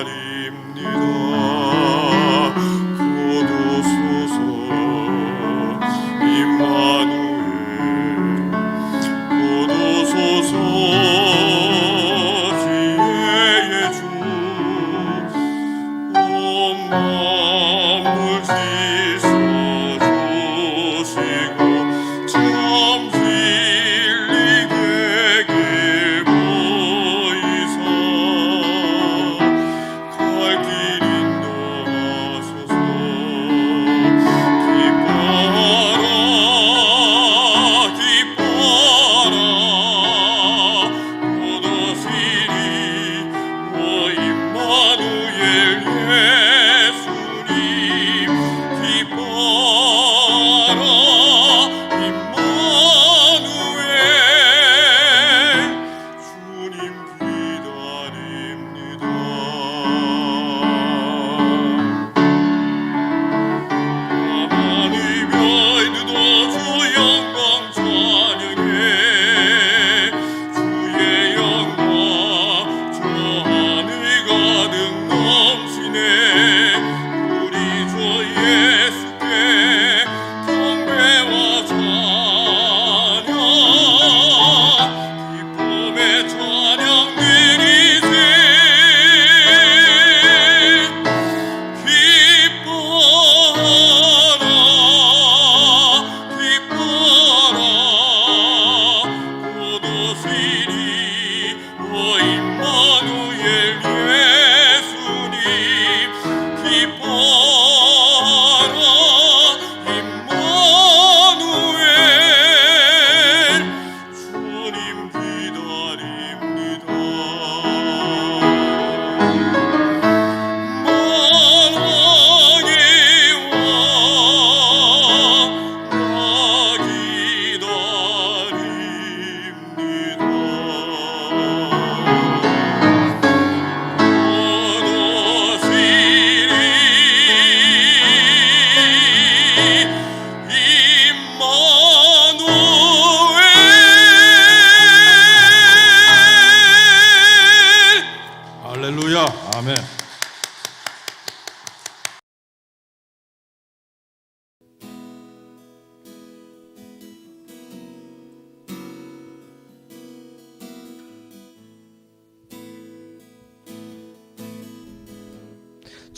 아닙니다.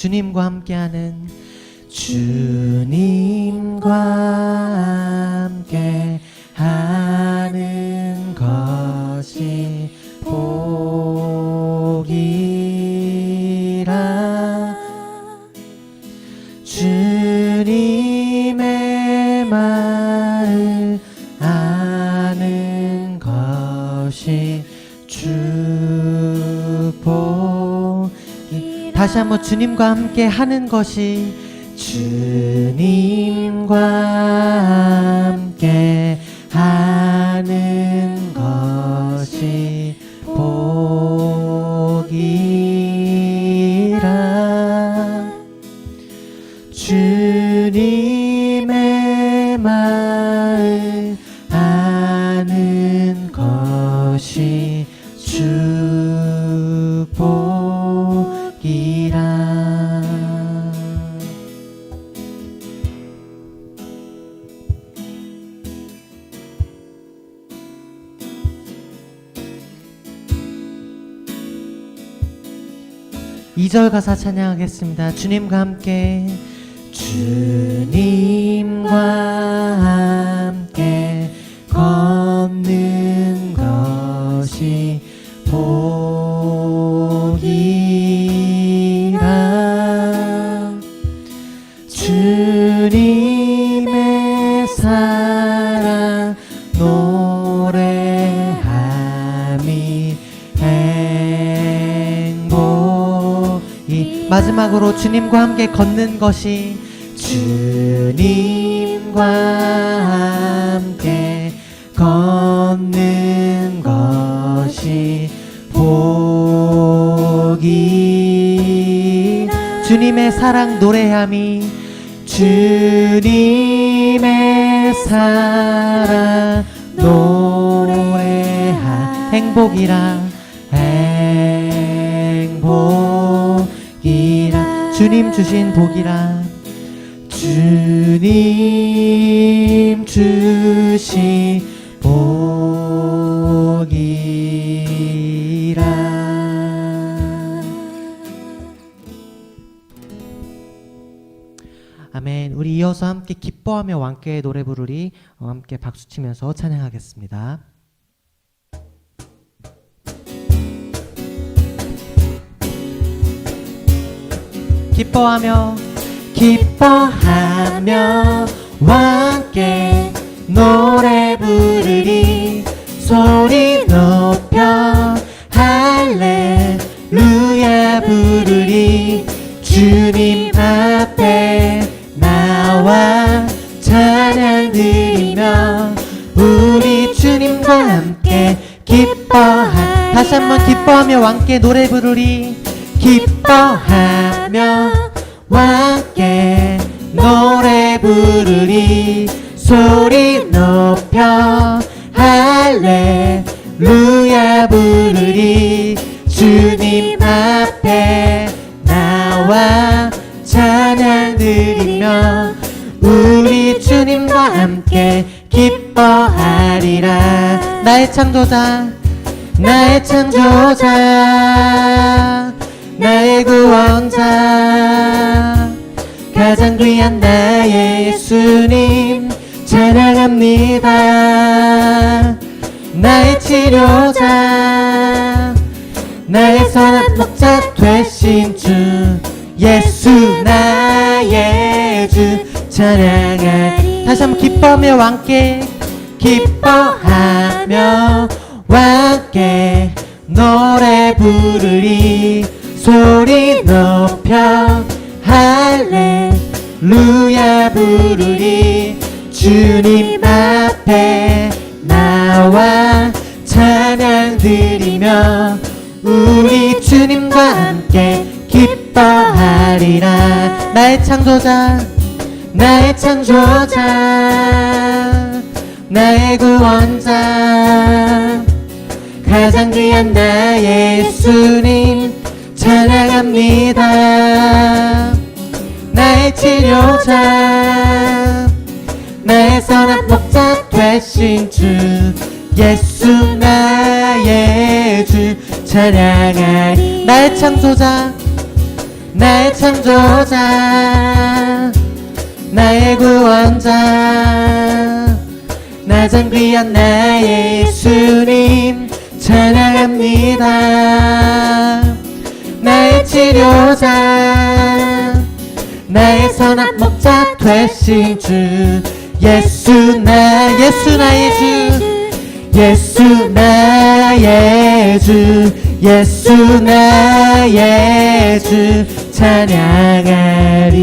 주님과 함께하는 주님과 다시 한번 주님과 함께 하는 것이 주님과 함께 하는 것이 복이라. 주님 2절 가사 찬양하겠습니다. 주님과 함께 주님과 함께 걷는 것이 복이라 주님의 사랑 노래함이 마지막으로 주님과 함께 걷는 것이 주님과 함께 걷는 것이 복이 주님의 사랑 노래함이 주님의 사랑 노래함. 행복이라. 행복 이라 주님 주신 복이라 주님 주신 복이라 아멘. 우리 이어서 함께 기뻐하며 왕께 노래 부르리 어, 함께 박수 치면서 찬양하겠습니다. 기뻐하며 기뻐하며 왕께 노래 부르리. 소리 높여 할렐루야 부르리. 주님 앞에 나와 찬양 드리며 우리 주님과 함께 기뻐하 다시 한번 기뻐하며 왕께 노래 부르리. 기뻐하며 왕께 노래 부르리 소리 높여 할렐루야 부르리 주님 앞에 나와 찬양 드리며 우리 주님과 함께 기뻐하리라. 나의 창조자 나의 창조자 나의 구원자 가장 귀한 나의 예수님 찬양합니다. 나의 치료자 나의 선한 목자 되신 주 예수 나의 주 찬양하리 다시 한번 기뻐하며 왕께 기뻐하며 왕께 노래 부르리 소리 높여 할렐루야 부르리. 주님 앞에 나와 찬양 드리며 우리 주님과 함께 기뻐하리라. 나의 창조자 나의 창조자 나의 구원자 가장 귀한 나의 예수님 찬양합니다. 나의 치료자 나의 선한 목자 되신 주 예수 나의 주 찬양하리. 나의 창조자 나의 창조자 나의 구원자 나장 귀한 나의 예수님 찬양합니다 치료자 나의 선한 목자 되신 주 예수 나 예수 나의 주 예수 나의 주 예수 나의 주 찬양하리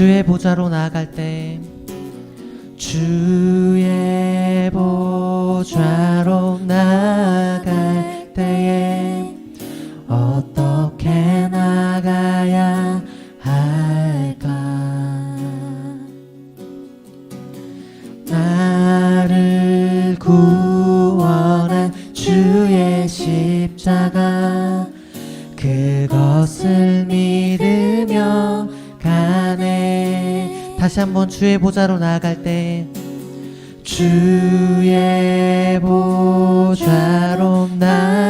주의 보좌로 나아갈 때 주의 보좌로 나갈 때에 어떻게 나가야 할까? 나를 구 주의 보좌로 나아갈 때 주의 보좌로 나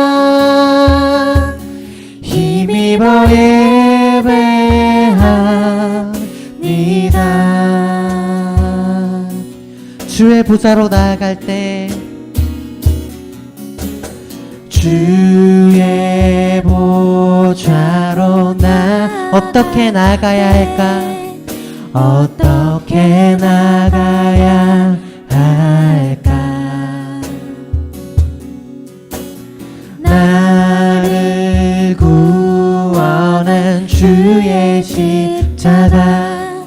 힘입어 예배합니다. 주의 보좌로 나아갈 때 주의 보좌로 나 어떻게 나가야 할까? 어떻게 나가야 주의 십자가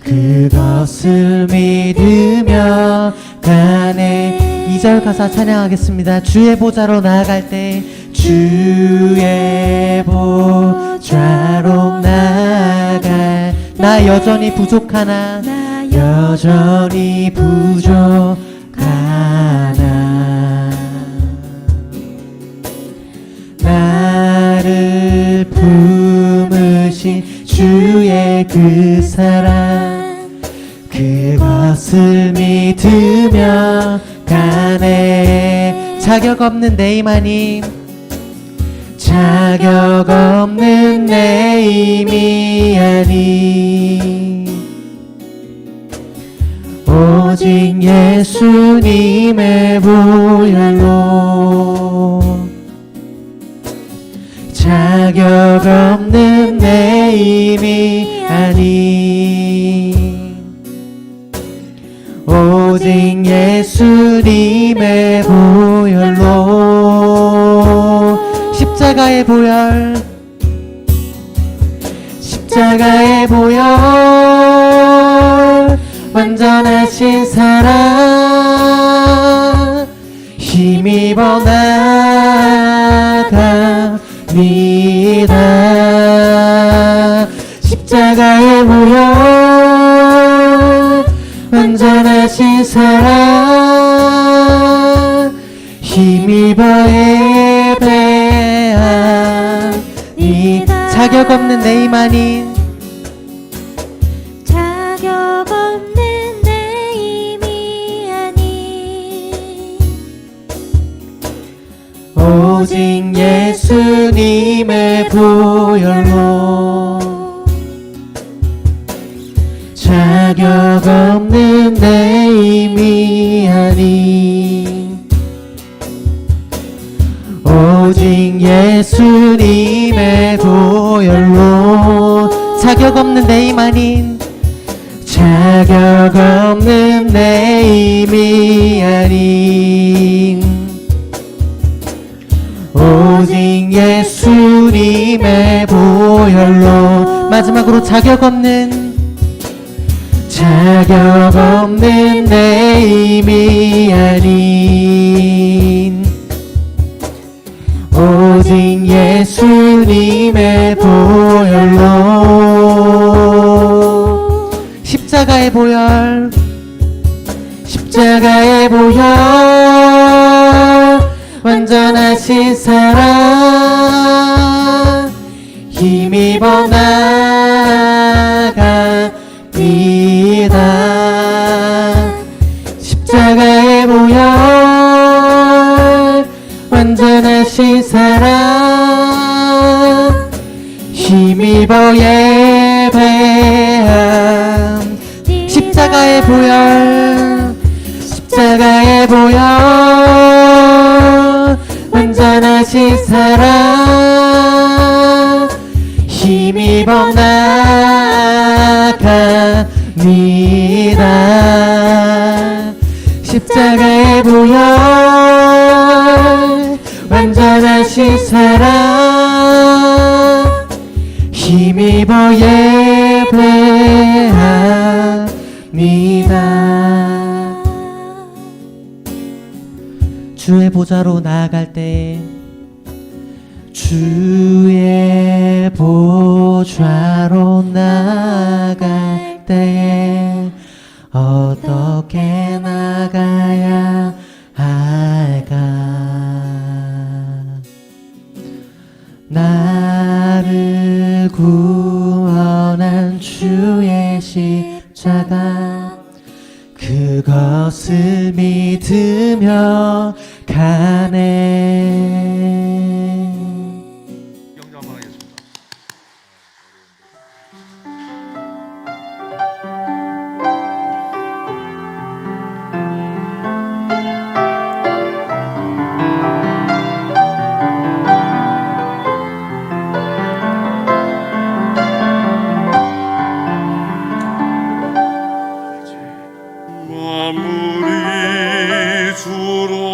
그것을 믿으며 가네. 2절 가사 찬양하겠습니다. 주의 보좌로 나아갈 때 주의 보좌로 나아갈. 나 여전히 부족하나 여전히 부족하나 그 사랑 그것을 믿으며 가네. 자격 없는 내힘 아님 자격 없는 내 아닌 오직 예수님의 보혈로 자격 없는 내 힘이 아닌 오직 예수님의 보혈로 십자가의 보혈. 십자가의 보혈. 완전하신 사랑. 힘입어 나갑니 하신 사랑 힘입어 예배하니 자격 없는 내 힘 아닌 오직 예수님의 보혈로 자격 없는 내 힘 아닌 자격 없는 내 힘이 아닌 오직 예수님의 보혈로 마지막으로 자격 없는 자격 없는 내 힘이 아닌 예수님의 보혈로. 십자가의 보혈. 십자가의 보혈. 완전하신 사랑. 힘입어 나가 비 주의 보좌. 마무리 주로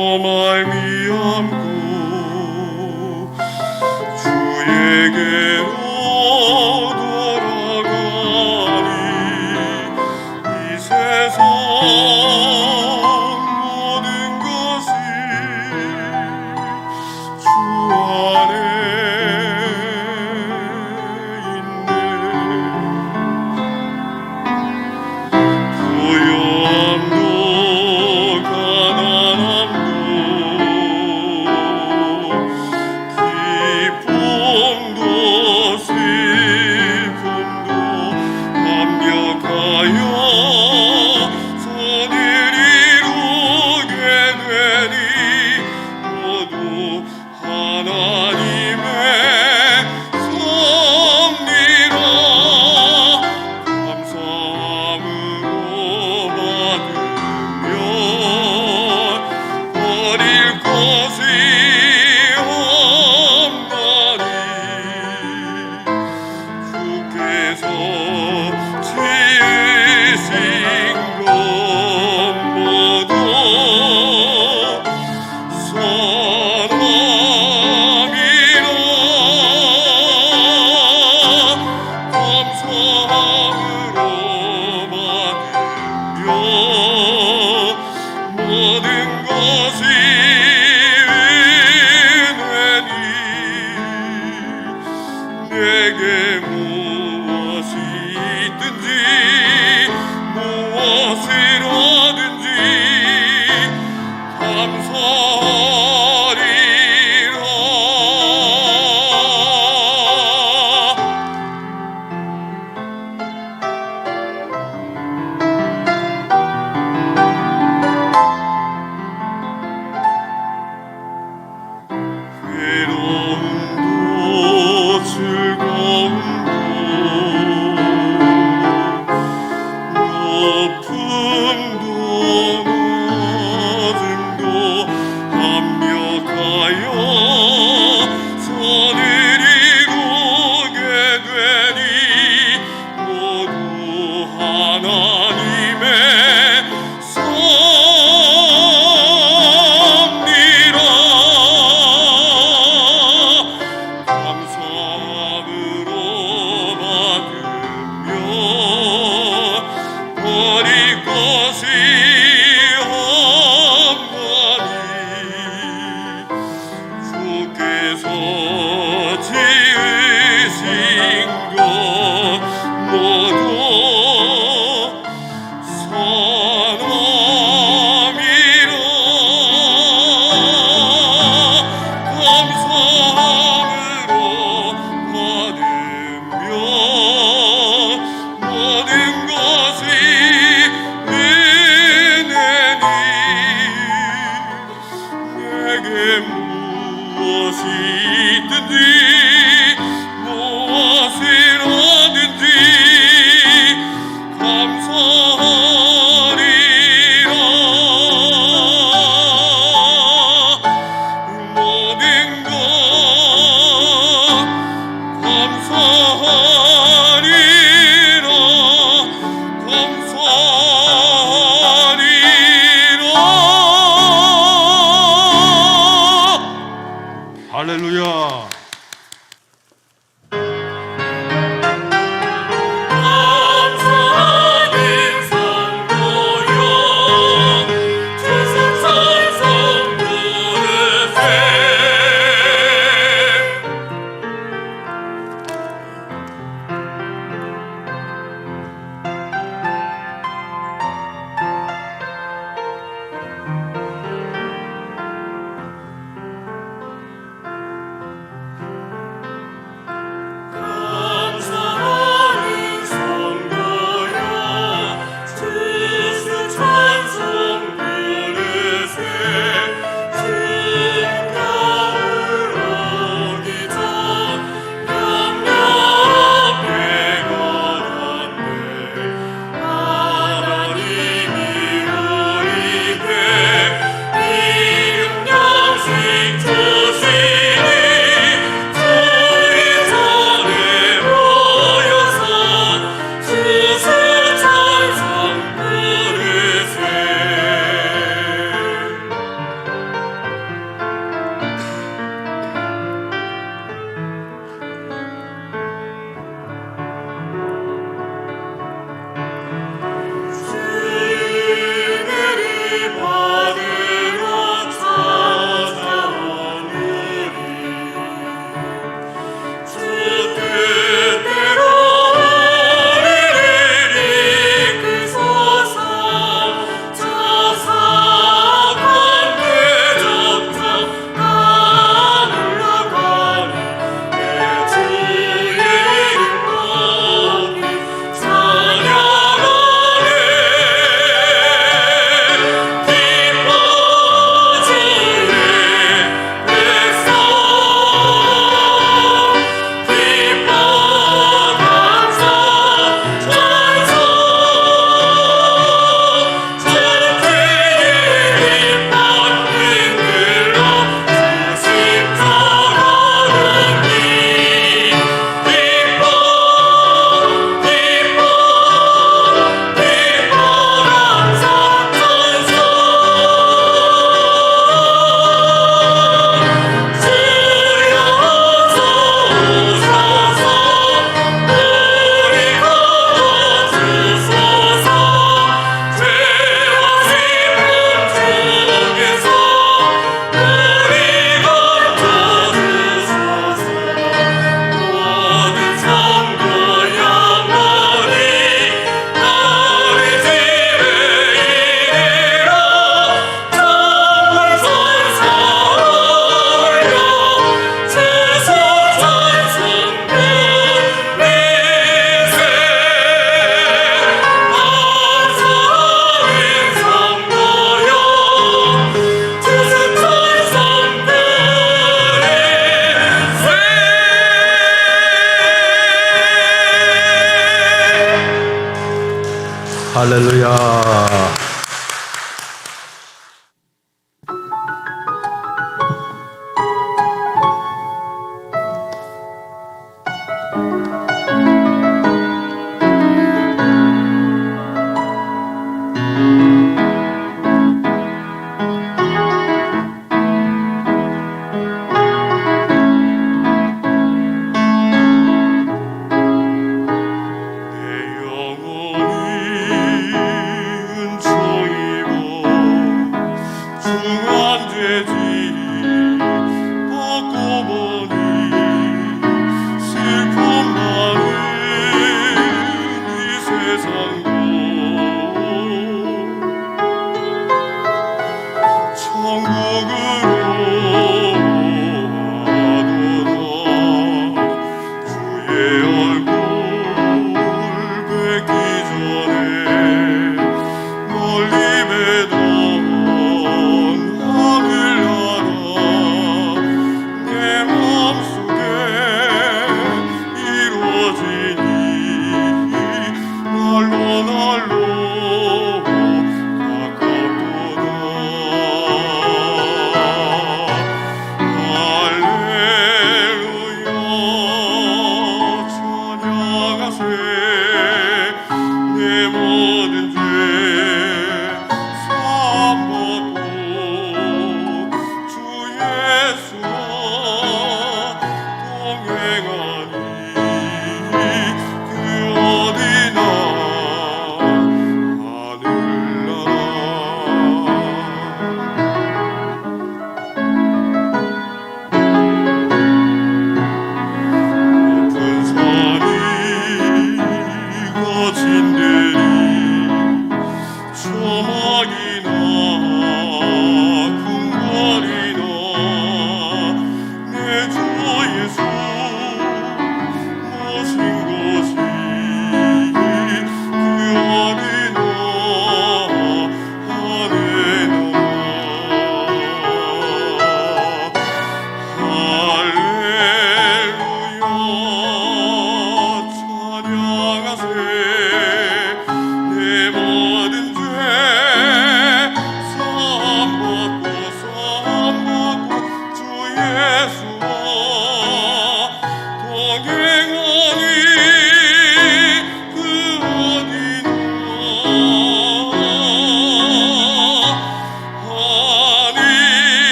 할렐루야.